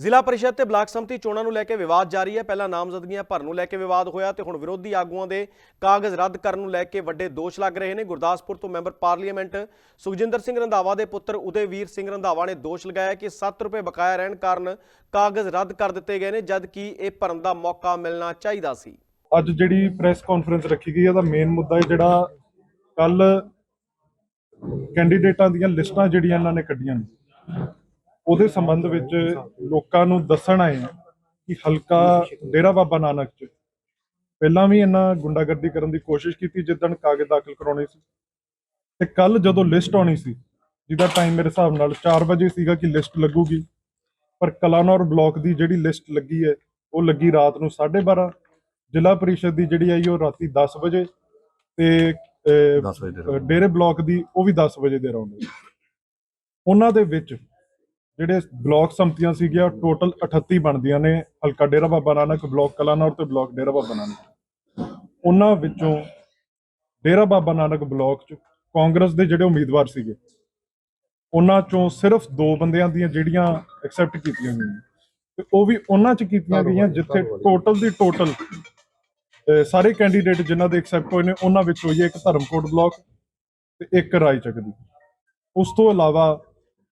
ਜ਼ਿਲ੍ਹਾ ਪਰਿਸ਼ਦ ਤੇ ਬਲਾਕ ਸੰਮਤੀ ਚੋਣਾਂ ਨੂੰ ਲੈ ਕੇ ਵਿਵਾਦ ਜਾਰੀ ਹੈ। ਪਹਿਲਾਂ ਨਾਮਜ਼ਦਗੀਆਂ ਭਰਨ ਨੂੰ ਲੈ ਕੇ ਵਿਵਾਦ ਹੋਇਆ ਤੇ ਹੁਣ ਵਿਰੋਧੀ ਆਗੂਆਂ ਦੇ ਕਾਗਜ਼ ਰੱਦ ਕਰਨ ਨੂੰ ਲੈ ਕੇ ਵੱਡੇ ਦੋਸ਼ ਲੱਗ ਰਹੇ ਨੇ। ਗੁਰਦਾਸਪੁਰ ਤੋਂ ਮੈਂਬਰ ਪਾਰਲੀਮੈਂਟ ਸੁਖਜਿੰਦਰ ਸਿੰਘ ਰੰਧਾਵਾ ਦੇ ਪੁੱਤਰ ਉਦੇਵੀਰ ਸਿੰਘ ਰੰਧਾਵਾ ਨੇ ਦੋਸ਼ ਲਗਾਇਆ ਕਿ 7 ਰੁਪਏ ਬਕਾਇਆ ਰਹਿਣ ਕਾਰਨ ਕਾਗਜ਼ ਰੱਦ ਕਰ ਦਿੱਤੇ ਗਏ ਨੇ ਜਦ ਕਿ ਇਹ ਭਰਨ ਦਾ ਮੌਕਾ ਮਿਲਣਾ ਚਾਹੀਦਾ ਸੀ। ਅੱਜ ਜਿਹੜੀ ਪ੍ਰੈਸ ਕਾਨਫਰੰਸ ਰੱਖੀ ਗਈ ਹੈ, ਉਹਦਾ ਮੇਨ ਮੁੱਦਾ ਹੈ ਜਿਹੜਾ ਕੱਲ ਕੈਂਡੀਡੇਟਾਂ ਦੀਆਂ ਲਿਸਟਾਂ ਜਿਹੜੀਆਂ ਇਹਨਾਂ ਨੇ ਕੱਢੀਆਂ ਨੇ। ਉਹਦੇ ਸੰਬੰਧ ਵਿੱਚ ਲੋਕਾਂ ਨੂੰ ਦੱਸਣ ਆਏ ਆ ਕਿ ਹਲਕਾ ਡੇਰਾ ਬਾਬਾ ਨਾਨਕ ਚ ਪਹਿਲਾਂ ਵੀ ਇਹਨਾਂ ਗੁੰਡਾਗਰਦੀ ਕਰਨ ਦੀ ਕੋਸ਼ਿਸ਼ ਕੀਤੀ ਜਿੱਦਣ ਕਾਗਜ਼ ਦਾਖਲ ਕਰਾਉਣੇ ਸੀ। ਤੇ ਕੱਲ ਜਦੋਂ ਲਿਸਟ ਆਉਣੀ ਸੀ ਜਿਹਦਾ ਟਾਈਮ ਮੇਰੇ ਹਿਸਾਬ ਨਾਲ 4 ਵਜੇ ਸੀਗਾ ਕਿ ਲਿਸਟ ਲੱਗੂਗੀ ਪਰ ਕਲਾਨੌਰ ਬਲਾਕ ਦੀ ਜਿਹੜੀ ਲਿਸਟ ਲੱਗੀ ਹੈ ਉਹ ਲੱਗੀ ਰਾਤ ਨੂੰ 12:30 ਜ਼ਿਲ੍ਹਾ ਪਰਿਸ਼ਦ ਦੀ ਜਿਹੜੀ ਆਈ ਉਹ ਰਾਤੀ 10 ਵਜੇ ਤੇ ਅਹ, 10 ਵਜੇ ਅਹ, ਡੇਰੇ ਬਲਾਕ ਦੀ ਉਹ ਵੀ 10 ਵਜੇ ਦੇ ਰੌਂਡ ਉਹਨਾਂ ਦੇ ਵਿੱਚ ਜਿਹੜੇ ਬਲਾਕ ਸੰਮਤੀਆਂ ਸੀਗੀਆਂ ਟੋਟਲ 38 ਬਣਦੀਆਂ ਨੇ। ਹਲਕਾ ਡੇਰਾ ਬਾਬਾ ਨਾਨਕ ਬਲਾਕ ਕਲਾਨੌਰ ਤੇ ਬਲਾਕ ਡੇਰਾ ਬਾਬਾ ਨਾਨਕ। ਉਹਨਾਂ ਵਿੱਚੋਂ ਡੇਰਾ ਬਾਬਾ ਨਾਨਕ ਬਲਾਕ ਚ ਕਾਂਗਰਸ ਦੇ ਜਿਹੜੇ ਉਮੀਦਵਾਰ ਸੀਗੇ ਉਹਨਾਂ ਚੋਂ ਸਿਰਫ ਦੋ ਬੰਦਿਆਂ ਦੀਆਂ ਜਿਹੜੀਆਂ ਐਕਸੈਪਟ ਕੀਤੀਆਂ ਗਈਆਂ। ਤੇ ਉਹ ਵੀ ਉਹਨਾਂ ਚ ਕੀਤੀਆਂ ਗਈਆਂ ਜਿੱਥੇ ਟੋਟਲ ਦੀ ਟੋਟਲ ਸਾਰੇ ਕੈਂਡੀਡੇਟ ਜਿਨ੍ਹਾਂ ਦੇ ਐਕਸੈਪਟ ਹੋਏ ਨੇ ਉਹਨਾਂ ਵਿੱਚ ਹੋਈ ਹੈ ਇੱਕ ਧਰਮਕੋਟ ਬਲਾਕ ਤੇ ਇੱਕ ਰਾਏਚੱਕ ਦੀ। ਉਸ ਤੋਂ ਇਲਾਵਾ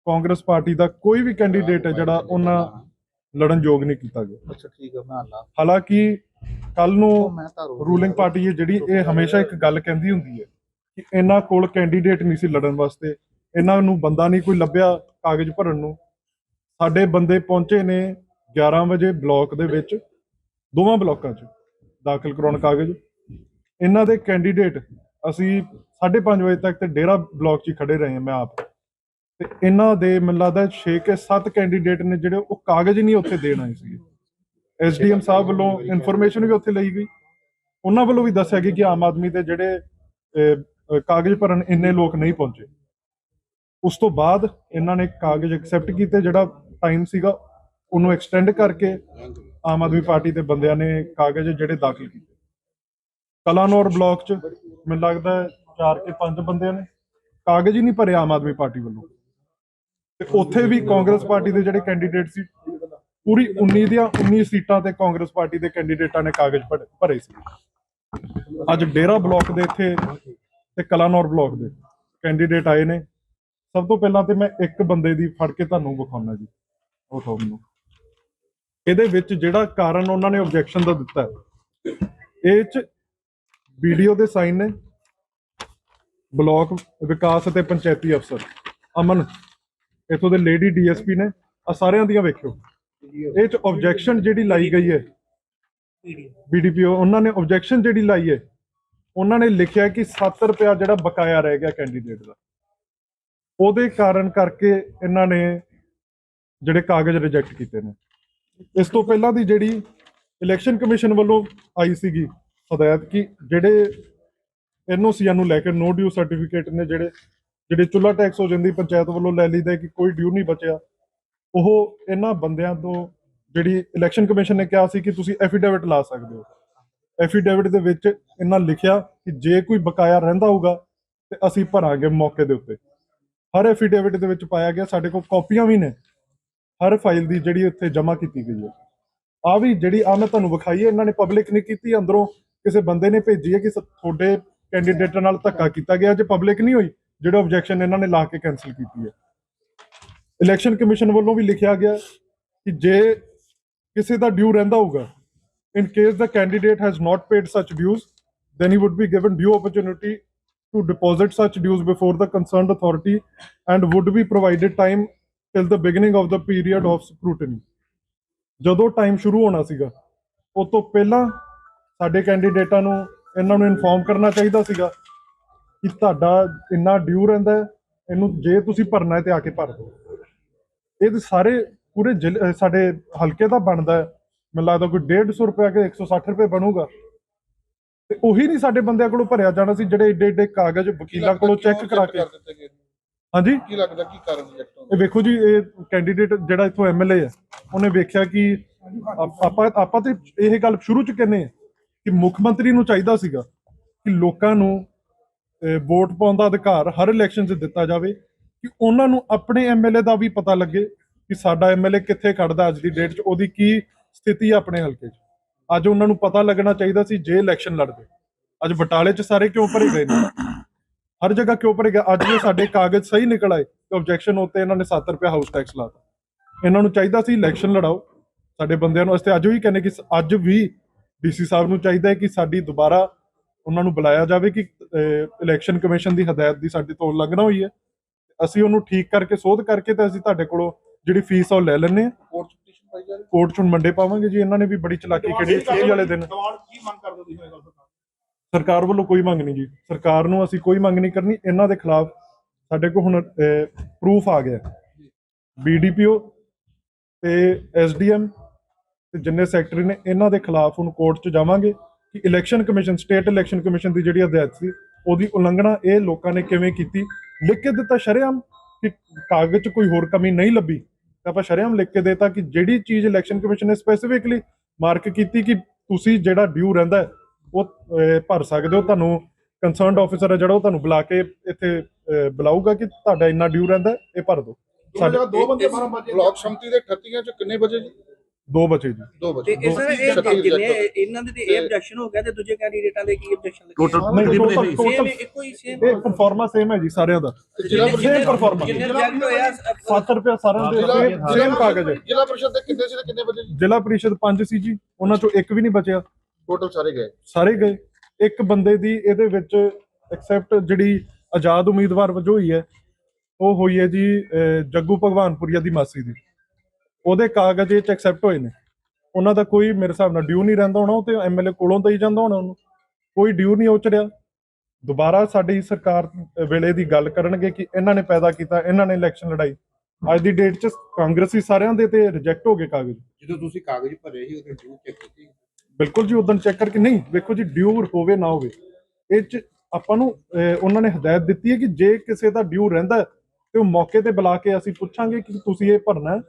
ਕਾਂਗਰਸ ਪਾਰਟੀ ਦਾ ਕੋਈ ਵੀ ਕੈਂਡੀਡੇਟ ਹੈ ਜਿਹੜਾ ਉਹਨਾਂ ਲੜਨ ਯੋਗ ਨਹੀਂ ਕੀਤਾ ਗਿਆ। ਅੱਛਾ ਠੀਕ ਹੈ ਮੈਂ ਆਣਾ ਹਾਲਾਂਕਿ ਕੱਲ ਨੂੰ ਰੂਲਿੰਗ ਪਾਰਟੀ ਹੈ ਜਿਹੜੀ ਇਹ ਹਮੇਸ਼ਾ ਇੱਕ ਗੱਲ ਕਹਿੰਦੀ ਹੁੰਦੀ ਹੈ ਕਿ ਇਹਨਾਂ ਕੋਲ ਕੈਂਡੀਡੇਟ ਨਹੀਂ ਸੀ ਲੜਨ ਵਾਸਤੇ। ਇਹਨਾਂ ਨੂੰ ਬੰਦਾ ਨਹੀਂ ਕੋਈ ਲੱਭਿਆ ਕਾਗਜ਼ ਭਰਨ ਨੂੰ। ਸਾਡੇ ਬੰਦੇ ਪਹੁੰਚੇ ਨੇ 11 ਵਜੇ ਬਲਾਕ ਦੇ ਵਿੱਚ ਦੋਵਾਂ ਬਲਾਕਾਂ 'ਚ ਦਾਖਲ ਕਰਾਉਣ ਕਾਗਜ਼। ਇਹਨਾਂ ਦੇ ਕੈਂਡੀਡੇਟ ਅਸੀਂ 5:30 ਵਜੇ ਤੱਕ ਤੇ ਡੇਰਾ ਬਲਾਕ 'ਚ ਹੀ ਖੜੇ ਰਹੇ ਹਾਂ ਮੈਂ ਆਪ। ਤੇ ਇਹਨਾਂ ਦੇ ਮੈਨੂੰ ਲੱਗਦਾ 6 ਕੇ 7 ਕੈਂਡੀਡੇਟ ਨੇ ਜਿਹੜੇ ਉਹ ਕਾਗਜ਼ ਨਹੀਂ ਉੱਥੇ ਦੇਣ ਆਏ ਸੀ ਐਸਡੀਐਮ ਸਾਹਿਬ ਵੱਲੋਂ ਇਨਫੋਰਮੇਸ਼ਨ ਵੀ ਉੱਥੇ ਲਈ ਗਈ। ਉਹਨਾਂ ਵੱਲੋਂ ਵੀ ਦੱਸਿਆ ਗਿਆ ਕਿ ਆਮ ਆਦਮੀ ਦੇ ਜਿਹੜੇ ਕਾਗਜ਼ ਭਰਨ ਇੰਨੇ ਲੋਕ ਨਹੀਂ ਪਹੁੰਚੇ। ਉਸ ਤੋਂ ਬਾਅਦ ਇਹਨਾਂ ਨੇ ਕਾਗਜ਼ ਐਕਸੈਪਟ ਕੀਤੇ, ਜਿਹੜਾ ਟਾਈਮ ਸੀਗਾ, ਉਹਨੂੰ ਐਕਸਟੈਂਡ ਕਰਕੇ ਆਮ ਆਦਮੀ ਪਾਰਟੀ ਦੇ ਬੰਦਿਆਂ ਨੇ ਕਾਗਜ਼ ਜਿਹੜੇ ਦਾਖਲ ਕੀਤੇ। ਕਲਾਨੌਰ ਬਲਾਕ ਚ ਮੈਨੂੰ ਲੱਗਦਾ ਚਾਰ ਕੇ ਪੰਜ ਬੰਦਿਆਂ ਨੇ ਕਾਗਜ਼ ਹੀ ਨਹੀਂ ਭਰੇ ਆਮ ਆਦਮੀ ਪਾਰਟੀ ਵੱਲੋਂ। ਤੇ ਉੱਥੇ ਵੀ ਕਾਂਗਰਸ ਪਾਰਟੀ ਦੇ ਜਿਹੜੇ ਕੈਂਡੀਡੇਟ ਸੀ ਪੂਰੀ 19 ਦੀਆਂ 19 ਸੀਟਾਂ ਤੇ ਕਾਂਗਰਸ ਪਾਰਟੀ ਦੇ ਕੈਂਡੀਡੇਟਾਂ ਨੇ ਕਾਗਜ਼ ਭਰ- ਭਰੇ ਸੀ। ਅੱਜ ਡੇਰਾ ਬਲਾਕ ਦੇ ਇੱਥੇ ਤੇ ਕਲਾਨੌਰ ਬਲਾਕ ਦੇ ਕੈਂਡੀਡੇਟ ਆਏ ਨੇ। ਸਭ ਤੋਂ ਪਹਿਲਾਂ ਤੇ ਮੈਂ ਇੱਕ ਬੰਦੇ ਦੀ ਫੜ ਕੇ ਤੁਹਾਨੂੰ ਵਿਖਾਉਣਾ ਜੀ ਉਹ ਤੋਂ ਇਹਦੇ ਵਿੱਚ ਜਿਹੜਾ ਕਾਰਨ ਉਹਨਾਂ ਨੇ ਆਬਜੈਕਸ਼ਨ ਦਾ ਦਿੱਤਾ ਹੈ, ਇਹ ਚ ਵੀਡੀਓ ਦੇ ਸਾਈਨ ਨੇ ਬਲਾਕ ਵਿਕਾਸ ਅਤੇ ਪੰਚਾਇਤੀ ਅਫਸਰ ਅਮਨ ਇਥੋਂ ਦੇ ਲੇਡੀ ਡੀਐਸਪੀ ਨੇ ਆ ਸਾਰਿਆਂ ਦੀਆਂ ਵੇਖਿਓ। ਇਹ ਚ ਆਬਜੈਕਸ਼ਨ ਜਿਹੜੀ ਲਾਈ ਗਈ ਹੈ ਬੀਡੀਪੀਓ ਉਹਨਾਂ ਨੇ ਆਬਜੈਕਸ਼ਨ ਜਿਹੜੀ ਲਾਈ ਹੈ, ਉਹਨਾਂ ਨੇ ਲਿਖਿਆ ਕਿ 7 ਰੁਪਿਆ ਜਿਹੜਾ ਬਕਾਇਆ ਰਹਿ ਗਿਆ ਕੈਂਡੀਡੇਟ ਦਾ। ਉਹਦੇ ਕਾਰਨ ਕਰਕੇ ਇਹਨਾਂ ਨੇ ਜਿਹੜੇ ਕਾਗਜ਼ ਰਿਜੈਕਟ ਕੀਤੇ ਨੇ। ਇਸ ਤੋਂ ਪਹਿਲਾਂ ਦੀ ਜਿਹੜੀ ਇਲੈਕਸ਼ਨ ਕਮਿਸ਼ਨ ਵੱਲੋਂ ਆਈ ਸੀਗੀ ਹਦਾਇਤ ਕਿ ਜਿਹੜੇ ਐਨਓਸੀਆਂ ਨੂੰ ਲੈ ਕੇ ਨੋ ਡਿਊ ਸਰਟੀਫਿਕੇਟ ਨੇ ਜਿਹੜੇ ਜਿਹੜੇ ਚੁੱਲਾ ਟੈਕਸ ਹੋ ਜਾਂਦੀ ਪੰਚਾਇਤ ਵੱਲੋਂ ਲੈ ਲਈਦਾ ਕਿ ਕੋਈ ਡਿਊ ਨਹੀਂ ਬਚਿਆ, ਉਹ ਇਹਨਾਂ ਬੰਦਿਆਂ ਤੋਂ ਜਿਹੜੀ ਇਲੈਕਸ਼ਨ ਕਮਿਸ਼ਨ ਨੇ ਕਿਹਾ ਸੀ ਕਿ ਤੁਸੀਂ ਐਫੀਡੇਵਿਟ ਲਾ ਸਕਦੇ ਹੋ। ਐਫੀਡੇਵਿਟ ਦੇ ਵਿੱਚ ਇਹਨਾਂ ਲਿਖਿਆ ਕਿ ਜੇ ਕੋਈ ਬਕਾਇਆ ਰਹਿੰਦਾ ਹੋਊਗਾ ਤੇ ਅਸੀਂ ਭਰਾਂਗੇ ਮੌਕੇ ਦੇ ਉੱਤੇ। ਹਰ ਐਫੀਡੇਵਿਟ ਦੇ ਵਿੱਚ ਪਾਇਆ ਗਿਆ, ਸਾਡੇ ਕੋਲ ਕਾਪੀਆਂ ਵੀ ਨੇ। ਹਰ ਫਾਈਲ ਦੀ ਜਿਹੜੀ ਉੱਥੇ ਜਮ੍ਹਾਂ ਕੀਤੀ ਗਈ ਹੈ। ਆ ਵੀ ਜਿਹੜੀ ਆ ਮੈਂ ਤੁਹਾਨੂੰ ਵਿਖਾਈ ਹੈ, ਇਹਨਾਂ ਨੇ ਪਬਲਿਕ ਨਹੀਂ ਕੀਤੀ, ਅੰਦਰੋਂ ਕਿਸੇ ਬੰਦੇ ਨੇ ਭੇਜੀ ਹੈ ਕਿ ਤੁਹਾਡੇ ਕੈਂਡੀਡੇਟਾਂ ਨਾਲ ਧੱਕਾ ਕੀਤਾ ਗਿਆ, ਜੇ ਪਬਲਿਕ ਨਹੀਂ ਹੋਈ ਜਿਹੜਾ ਆਬਜੈਕਸ਼ਨ ਇਹਨਾਂ ਨੇ ਲਾ ਕੇ ਕੈਨਸਲ ਕੀਤੀ ਹੈ ਇਲੈਕਸ਼ਨ ਕਮਿਸ਼ਨ ਵੱਲੋਂ ਵੀ ਲਿਖਿਆ ਗਿਆ ਕਿ ਜੇ ਕਿਸੇ ਦਾ ਡਿਊ ਰਹਿੰਦਾ ਹੋਊਗਾ in case the candidate has not paid such dues then he would be given due opportunity to deposit such dues before the concerned authority and would be provided time till the beginning of the period of scrutiny ਜਦੋਂ time ਸ਼ੁਰੂ ਹੋਣਾ ਸੀਗਾ ਉਸ ਤੋਂ ਪਹਿਲਾਂ ਸਾਡੇ ਕੈਂਡੀਡੇਟਾਂ ਨੂੰ ਇਹਨਾਂ ਨੂੰ ਇਨਫੋਰਮ ਕਰਨਾ ਚਾਹੀਦਾ ਸੀਗਾ ਕਿ ਤੁਹਾਡਾ ਇੰਨਾ ਡਿਊ ਰਹਿੰਦਾ ਇਹਨੂੰ ਜੇ ਤੁਸੀਂ ਭਰਨਾ ਹੈ ਤੇ ਆ ਕੇ ਭਰ ਦਿਓ। ਇਹ ਸਾਰੇ ਪੂਰੇ ਸਾਡੇ ਹਲਕੇ ਦਾ ਬਣਦਾ ਹੈ। ਮੈਨੂੰ ਲੱਗਦਾ ਕੋਈ 150 ਰੁਪਏ ਕਿ 160 ਰੁਪਏ ਬਣੂਗਾ। ਤੇ ਉਹੀ ਨਹੀਂ ਸਾਡੇ ਬੰਦਿਆਂ ਕੋਲੋਂ ਭਰਿਆ ਜਾਣਾ ਸੀ ਜਿਹੜੇ ਏਡੇ ਏਡੇ ਕਾਗਜ਼ ਵਕੀਲਾਂ ਕੋਲੋਂ ਚੈੱਕ ਕਰਾ ਕੇ। ਹਾਂਜੀ? ਕੀ ਲੱਗਦਾ ਕੀ ਕਾਰਨ ਰਿਜੈਕਟ ਹੋਣ ਇਹ ਵੇਖੋ ਜੀ ਇਹ ਕੈਂਡੀਡੇਟ ਜਿਹੜਾ ਇੱਥੋਂ ਐਮਐਲਏ ਹੈ ਉਹਨੇ ਵੇਖਿਆ ਕਿ ਆਪ- ਆਪਾਂ ਤੇ ਇਹ ਗੱਲ ਸ਼ੁਰੂ ਚ ਕਹਿੰਦੇ ਆ ਕਿ ਮੁੱਖ ਮੰਤਰੀ ਨੂੰ ਚਾਹੀਦਾ ਸੀਗਾ ਕਿ ਲੋਕਾਂ ਨੂੰ ਵੋਟ ਪਾਉਣ ਦਾ ਅਧਿਕਾਰ ਹਰ ਇਲੈਕਸ਼ਨ 'ਚ ਦਿੱਤਾ ਜਾਵੇ, ਕਿ ਉਹਨਾਂ ਨੂੰ ਆਪਣੇ ਐਮਐਲਏ ਦਾ ਵੀ ਪਤਾ ਲੱਗੇ ਕਿ ਸਾਡਾ ਐਮਐਲਏ ਕਿੱਥੇ ਖੜਦਾ ਅੱਜ ਦੀ ਡੇਟ 'ਚ, ਉਹਦੀ ਕੀ ਸਥਿਤੀ ਹੈ ਆਪਣੇ ਹਲਕੇ 'ਚ। ਅੱਜ ਉਹਨਾਂ ਨੂੰ ਪਤਾ ਲੱਗਣਾ ਚਾਹੀਦਾ ਸੀ ਜੇ ਇਲੈਕਸ਼ਨ ਲੜਦੇ। ਅੱਜ ਬਟਾਲੇ 'ਚ ਸਾਰੇ ਕਿਉਂ ਭਰੇ ਗਏ ਨੇ? ਹਰ ਜਗ੍ਹਾ ਕਿਉਂ ਭਰੇ ਗਏ? ਅੱਜ ਜੇ ਸਾਡੇ ਕਾਗਜ਼ ਸਹੀ ਨਿਕਲ ਆਏ ਤੇ ਆਬਜੈਕਸ਼ਨ ਉੱਤੇ ਇਹਨਾਂ ਨੇ 7 ਰੁਪਏ ਹਾਊਸ ਟੈਕਸ ਲਾਤਾ ਇਹਨਾਂ ਨੂੰ ਚਾਹੀਦਾ ਸੀ ਇਲੈਕਸ਼ਨ ਲੜਾਓ। ਸਾਡੇ ਬੰਦਿਆਂ ਨੂੰ ਅਸੀਂ ਅੱਜ ਵੀ ਕਹਿੰਦੇ ਕਿ ਅੱਜ ਵੀ ਡੀਸੀ ਸਾਹਿਬ ਨੂੰ ਚਾਹੀਦਾ ਹੈ ਕਿ ਸਾਡੀ ਦੁਬਾਰਾ ਉਹਨਾਂ ਨੂੰ ਬੁਲਾਇਆ ਜਾਵੇ ਕਿ ਇਲੈਕਸ਼ਨ ਕਮਿਸ਼ਨ ਦੀ ਹਦਾਇਤ ਦੀ ਸਾਡੀ ਤੋਂ ਉਲੰਘਣਾ ਹੋਈ ਹੈ। ਅਸੀਂ ਉਹਨੂੰ ਠੀਕ ਕਰਕੇ ਸੋਧ ਕਰਕੇ ਤੇ ਅਸੀਂ ਤੁਹਾਡੇ ਕੋਲੋਂ ਜਿਹੜੀ ਫੀਸ ਆ ਉਹ ਲੈ ਲੈਣੇ ਆ ਕੋਰਟ ਚ ਪਟੀਸ਼ਨ ਪਾਈ ਜਾ ਰਹੀ ਕੋਰਟ 'ਚ ਹੁਣ ਮੰਡੇ ਪਾਵਾਂਗੇ ਜੀ। ਇਹਨਾਂ ਨੇ ਵੀ ਬੜੀ ਚਲਾਕੀ ਖੇਡੀ ਛੇ ਵਾਲੇ ਦਿਨ। ਦਵਾਰ ਕੀ ਮੰਗ ਕਰਦੇ ਹੋ ਤੁਸੀਂ ਇਹ ਗੱਲ ਸਰਕਾਰ ਸਰਕਾਰ ਵੱਲੋਂ ਕੋਈ ਮੰਗ ਨਹੀਂ ਜੀ। ਸਰਕਾਰ ਨੂੰ ਅਸੀਂ ਕੋਈ ਮੰਗ ਨਹੀਂ ਕਰਨੀ। ਇਹਨਾਂ ਦੇ ਖਿਲਾਫ ਸਾਡੇ ਕੋਲ ਹੁਣ ਪ੍ਰੂਫ ਆ ਗਿਆ। ਬੀਡੀਪੀਓ ਤੇ ਐਸਡੀਐਮ ਤੇ ਜਿੰਨੇ ਸੈਕਟਰੀ ਨੇ ਇਹਨਾਂ ਦੇ ਖਿਲਾਫ ਹੁਣ ਕੋਰਟ 'ਚ ਜਾਵਾਂਗੇ। ਕਿ election commission state election commission ਦੀ ਜਿਹੜੀ ਹਦਾਇਤ ਸੀ ਉਹਦੀ ਉਲੰਘਣਾ ਇਹ ਲੋਕਾਂ ਨੇ ਕਿਵੇਂ ਕੀਤੀ? ਲਿਖ ਕੇ ਦਿੱਤਾ ਸ਼ਰੇਆਮ ਕਿ ਕਾਗਜ਼ 'ਚ ਕੋਈ ਹੋਰ ਕਮੀ ਨਹੀਂ ਲੱਭੀ। ਤਾਂ ਆਪਾਂ ਸ਼ਰੇਆਮ ਲਿਖ ਕੇ ਦੇਤਾ ਕਿ ਜਿਹੜੀ ਚੀਜ਼ ਇਲੈਕਸ਼ਨ ਕਮਿਸ਼ਨ ਨੇ ਸਪੈਸੀਫਿਕਲੀ ਮਾਰਕ ਕੀਤੀ ਕਿ ਤੁਸੀਂ ਜਿਹੜਾ ਡਿਊ ਰਹਿੰਦਾ ਉਹ ਭਰ ਸਕਦੇ ਹੋ। ਤੁਹਾਨੂੰ ਕੰਸਰਨਡ ਆਫੀਸਰ ਹੈ ਜਿਹੜਾ ਉਹ ਤੁਹਾਨੂੰ ਬੁਲਾ ਕੇ ਇੱਥੇ ਬੁਲਾਊਗਾ ਕਿ ਤੁਹਾਡਾ ਇੰਨਾ ਡਿਊ ਰਹਿੰਦਾ ਇਹ ਭਰ ਦਿਓ। ਸਾਡੇ- ਦੋ ਬੰਦੇ 12 ਵਜੇ ਬਲਾਕ ਸੰਮਤੀ ਦੇ 38 ਚ ਕਿੰਨੇ ਵਜੇ ਜੀ? ਦੋ ਬਚੇ ਜੀ। 2 ਵਜੇ ਤੇ ਇਸ ਤਰ੍ਹਾਂ ਇਹ ਜਿੰਨੇ ਇਹਨਾਂ ਦੇ ਤੇ ਇਹ objection ਹੋ ਗਿਆ ਤੇ ਦੂਜੇ ਕੈਂਡੀਡੇਟਾਂ ਦੇ ਕੀ ਲੱਗੇ? ਨਹੀਂ ਟੋਟਲ ਸੇਮ ਇੱਕੋ ਹੀ ਸੇਮ ਇਹ ਪਰਫਾਰਮਾ ਸੇਮ ਹੈ ਜੀ ਸਾਰਿਆਂ ਦਾ। ਜ਼ਿਲ੍ਹਾ same performance। ਜਿੰਨੇ reject ਹੋਇਆ 7 ਰੁਪਏ ਸਾਰਿਆਂ ਦੇ ਜ਼ਿਲ੍ਹਾ- ਸੇਮ ਸੇਮ ਕਾਗਜ਼ ਹੈ ਜ਼ਿਲ੍ਹਾ ਪ੍ਰੀਸ਼ਦ ਦੇ ਕਿੰਨੇ ਸੀ ਤੇ ਕਿੰਨੇ ਜੀ ਜ਼ਿਲ੍ਹਾ ਪ੍ਰੀਸ਼ਦ 5 ਸੀ ਜੀ ਉਹਨਾਂ ਚੋਂ ਇੱਕ ਵੀ ਨਹੀਂ ਬਚਿਆ। ਟੋਟਲ ਸਾਰੇ ਗਏ? ਸਾਰੇ ਗਏ। ਇੱਕ ਬੰਦੇ ਦੀ ਇਹਦੇ ਵਿੱਚ ਐਕਸੈਪਟ ਜਿਹੜੀ ਆਜ਼ਾਦ ਉਮੀਦਵਾਰ ਵਜੋਂ ਹੋਈ ਹੈ ਉਹ ਹੋਈ ਹੈ ਜੀ ਅਹ, ਜੱਗੂ ਭਗਵਾਨਪੁਰੀਆ ਦੀ ਮਾਸੀ ਦੀ। ਉਹਦੇ ਕਾਗਜ਼ ਇਹ ਚ ਐਕਸੈਪਟ ਹੋਏ ਨੇ। ਉਹਨਾਂ ਦਾ ਕੋਈ ਮੇਰੇ ਹਿਸਾਬ ਨਾਲ ਡਿਊ ਨਹੀਂ ਰਹਿੰਦਾ ਹੋਣਾ ਉਹ ਤੇ ਐਮਐਲਏ ਕੋਲੋਂ ਤਾਂ ਹੀ ਜਾਂਦਾ ਹੋਣਾ ਉਹਨੂੰ। ਕੋਈ ਡਿਊ ਨਹੀਂ ਉਚ ਰਿਹਾ। ਦੁਬਾਰਾ ਸਾਡੀ ਸਰਕਾਰ ਵੇਲੇ ਦੀ ਗੱਲ ਕਰਨਗੇ ਕਿ ਇਹਨਾਂ ਨੇ ਪੈਦਾ ਕੀਤਾ ਇਹਨਾਂ ਨੇ ਇਲੈਕਸ਼ਨ ਲੜਾਈ। ਅੱਜ ਦੀ ਡੇਟ 'ਚ ਕਾਂਗਰਸੀ ਸਾਰਿਆਂ ਦੇ ਤੇ ਰਿਜੈਕਟ ਹੋ ਗਏ ਕਾਗਜ਼। ਜਦੋਂ ਤੁਸੀਂ ਕਾਗਜ਼ ਭਰੇ ਸੀ ਉਹਦੇ ਡਿਊ ਚੈੱਕ ਕੀਤੀ? ਬਿਲਕੁਲ ਜੀ ਉਦੋਂ ਚੈੱਕ ਕਰਕੇ ਨਹੀਂ ਵੇਖੋ ਜੀ ਡਿਊ ਹੋਵੇ ਨਾ ਹੋਵੇ। ਇਹ ਚ ਆਪਾਂ ਨੂੰ ਉਹਨਾਂ ਨੇ ਹਦਾਇਤ ਦਿੱਤੀ ਹੈ ਕਿ ਜੇ ਕਿਸੇ ਦਾ ਡਿਊ ਰਹਿੰਦਾ ਤੇ ਉਹ ਮੌਕੇ ਤੇ ਬੁਲਾ ਕੇ ਅਸੀਂ ਪੁੱਛਾਂਗੇ ਕਿ ਤੁਸੀਂ ਇਹ ਭਰਨਾ ਹੈ।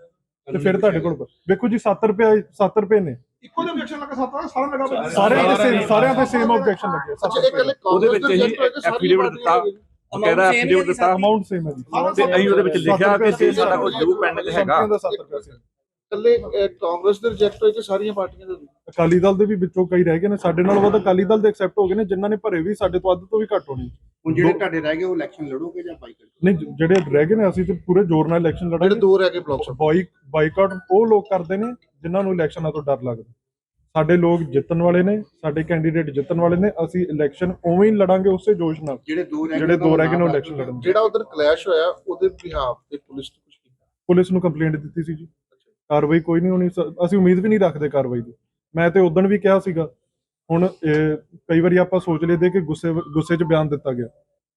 ਤੇ ਫਿਰ ਤੁਹਾਡੇ ਕੋਲ ਵੇਖੋ ਜੀ 7 ਰੁਪਏ 7 ਰੁਪਏ ਨੇ ਇੱਕੋ ਜਿਹਾ objection ਲੱਗਾ ਸਾਰਾ ਸਾਰਾ ਲਗਾ। ਸਾਰਿਆਂ ਦੇ same- ਸਾਰਿਆਂ ਦੇ ਸੇਮ ਆਬਜੈਕਸ਼ਨ ਲੱਗੇ ਅੱਛਾ ਇਹ ਕੱਲੇ ਉਹਦੇ ਵਿੱਚ ਦੇ ਹੀ reject ਹੋਏ ਕਿ ਸਾਰੀ affidavit ਪਾਰਟੀਆਂ ਦੇ ਦਿੱਤਾ। ਕਹਿੰਦਾ ਐਫੀਡੇਵਿਟ ਦਿੱਤਾ ਅਮਾਉਂਟ ਸੇਮ ਹੈ ਜੀ ਤੇ ਅਸੀਂ ਉਹਦੇ ਵਿੱਚ ਲਿਖਿਆ ਕਿ ਜੇ ਸਾਡਾ ਕੋਈ ਡਿਊ ਪੈਂਡਿੰਗ ਹੈਗਾ ਸੰਪਤੀਆਂ ਦਾ 7 ਰੁਪਏ same। ਕੱਲੇ ਅਹ, ਕਾਂਗਰਸ ਦੇ ਰਿਜੈਕਟ ਹੋਏ ਕਿ ਸਾਰੀਆਂ ਪਾਰਟੀਆਂ ਦੇ ਅਕਾਲੀ ਦਲ ਦੇ ਵੀ ਵਿੱਚੋਂ ਕਈ ਰਹਿ ਗਏ ਨੇ। ਸਾਡੇ ਨਾਲ ਵੱਧ ਅਕਾਲੀ ਦਲ ਦੇ ਐਕਸੈਪਟ ਹੋ ਗਏ ਨੇ ਜਿਨ੍ਹਾਂ ਨੇ ਭਰੇ ਵੀ ਸਾਡੇ ਤੋਂ ਅੱਧ ਤੋਂ ਵੀ ਘੱਟ ਹੋਣੀ ਹੁਣ ਜਿਹੜੇ ਤੁਹਾਡੇ ਰਹਿ ਗਏ ਉਹ ਇਲੈਕਸ਼ਨ ਲੜੋਗੇ ਜਾਂ ਬਾਈਕਾਟ ਨਹੀਂ ਜਿਹੜੇ ਰਹਿ ਗਏ ਨੇ ਅਸੀਂ ਤੇ ਪੂਰੇ ਜ਼ੋਰ ਨਾਲ ਇਲੈਕਸ਼ਨ ਜਿਹੜੇ ਲੜਾਂਗੇ ਦੋ ਰਹਿ ਗਏ ਬਲਾਕ ਸੰਮਤੀ ਬਾਈ ਬਾਈਕਾਟ ਉਹ ਲੋਕ ਕਰਦੇ ਨੇ ਜਿਨ੍ਹਾਂ ਨੂੰ ਇਲੈਕਸ਼ਨਾਂ ਤੋਂ ਡਰ ਲੱਗਦਾ। ਸਾਡੇ ਲੋਕ ਜਿੱਤਣ ਵਾਲੇ ਨੇ ਸਾਡੇ ਕੈਂਡੀਡੇਟ ਜਿੱਤਣ ਵਾਲੇ ਨੇ ਅਸੀਂ ਇਲੈਕਸ਼ਨ ਉਵੇਂ ਹੀ ਲੜਾਂਗੇ ਉਸੇ ਜੋਸ਼ ਨਾਲ। ਜਿਹੜੇ ਦੋ ਰਹਿ ਜਿਹੜੇ ਦੋ ਰਹਿ ਗਏ ਨੇ ਉਹ ਇਲੈਕਸ਼ਨ ਲੜਨਗੇ। ਜਿਹੜਾ ਉਧਰ ਕਲੈਸ਼ ਹੋਇਆ ਉਹਦੇ ਬਿਹਾਫ ਤੇ ਪੁਲਿਸ ਨੇ ਕੁਝ ਕੀਤਾ? ਪੁਲਿਸ ਨੂੰ ਕੰਪਲੇਂਟ ਦਿੱਤੀ ਸੀ ਜੀ। ਕਾਰਵਾਈ ਕੋਈ ਨਹੀਂ ਹੋਣੀ ਸ- ਅਸੀਂ ਉਮੀਦ ਵੀ ਨਹੀਂ ਰੱਖਦੇ ਕਾਰਵਾਈ ਦੀ। ਮੈਂ ਤੇ ਉਦੋਂ ਵੀ ਕਿਹਾ ਸੀਗਾ ਹੁਣ ਇਹ ਕਈ ਵਾਰੀ ਆਪਾਂ ਸੋਚ ਲਈਦੇ ਕਿ ਗੁੱਸੇ ਗੁੱਸੇ 'ਚ ਬਿਆਨ ਦਿੱਤਾ ਗਿਆ।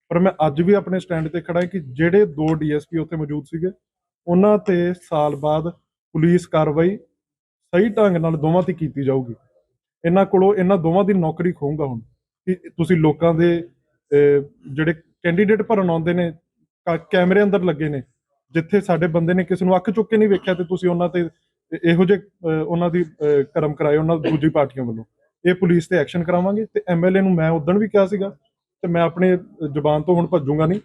ਪਰ ਮੈਂ ਅੱਜ ਵੀ ਆਪਣੇ ਸਟੈਂਡ ਤੇ ਖੜਾ ਹਾਂ ਕਿ ਜਿਹੜੇ ਦੋ ਡੀਐਸਪੀ ਉੱਥੇ ਮੌਜੂਦ ਸੀਗੇ ਉਹਨਾਂ ਤੇ ਸਾਲ ਬਾਅਦ ਪੁਲਿਸ ਕਾਰਵਾਈ ਸਹੀ ਢੰਗ ਨਾਲ ਦੋਵਾਂ ਤੇ ਕੀਤੀ ਜਾਊਗੀ। ਇਹਨਾਂ ਕੋਲੋਂ ਇਹਨਾਂ ਦੋਵਾਂ ਦੀ ਨੌਕਰੀ ਖੋਊਂਗਾ ਹੁਣ। ਕਿ ਤੁਸੀਂ ਲੋਕਾਂ ਦੇ ਅਹ, ਜਿਹੜੇ ਕੈਂਡੀਡੇਟ ਭਰਨ ਆਉਂਦੇ ਨੇ ਕਾ- ਕੈਮਰੇ ਅੰਦਰ ਲੱਗੇ ਨੇ ਜਿੱਥੇ ਸਾਡੇ ਬੰਦੇ ਨੇ ਕਿਸੇ ਨੂੰ ਅੱਖ ਚੁੱਕ ਕੇ ਨਹੀਂ ਵੇਖਿਆ ਤੇ ਤੁਸੀਂ ਉਹਨਾਂ ਤੇ ਇਹੋ ਜਿਹੇ ਉਹਨਾਂ ਦੀ ਕਰਮ ਕਰਾਏ ਉਹਨਾਂ ਦੂਜੀ ਪਾਰਟੀਆਂ ਵੱਲੋਂ। ਇਹ ਪੁਲਿਸ ਤੇ ਐਕਸ਼ਨ ਕਰਾਵਾਂਗੇ ਤੇ ਐਮਐਲਏ ਨੂੰ ਮੈਂ ਉਦੋਂ ਵੀ ਕਿਹਾ ਸੀਗਾ ਤੇ ਮੈਂ ਆਪਣੇ ਜ਼ੁਬਾਨ ਤੋਂ ਹੁਣ ਭੱਜੂਗਾ ਨਹੀਂ।